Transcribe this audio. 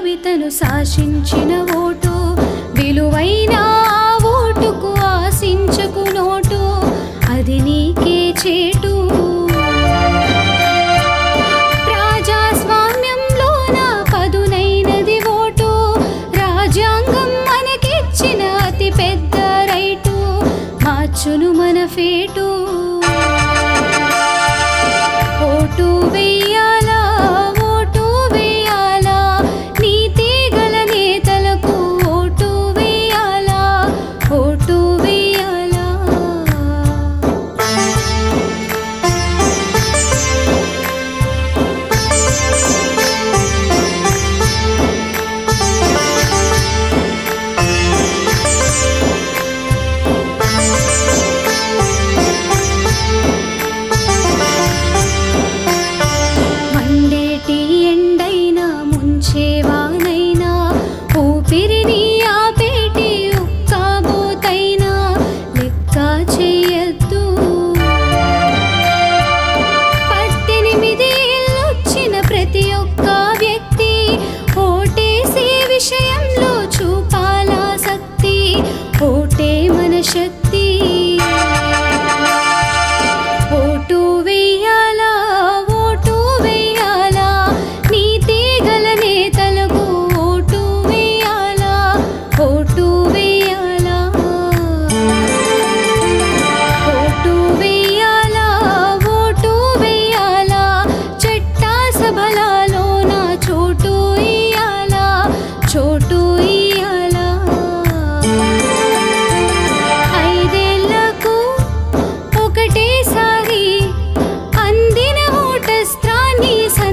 కవితను శాసించిన ఓటు? విలువైన ఓటుకు ఆశించకు నోటు? అది నీకే చేటు. ప్రజాస్వామ్యంలోన పదునైనది ఓటు. రాజ్యాంగం మనకిచ్చిన అతి పెద్ద రైటు. మార్చును మన ఫేటు. 세상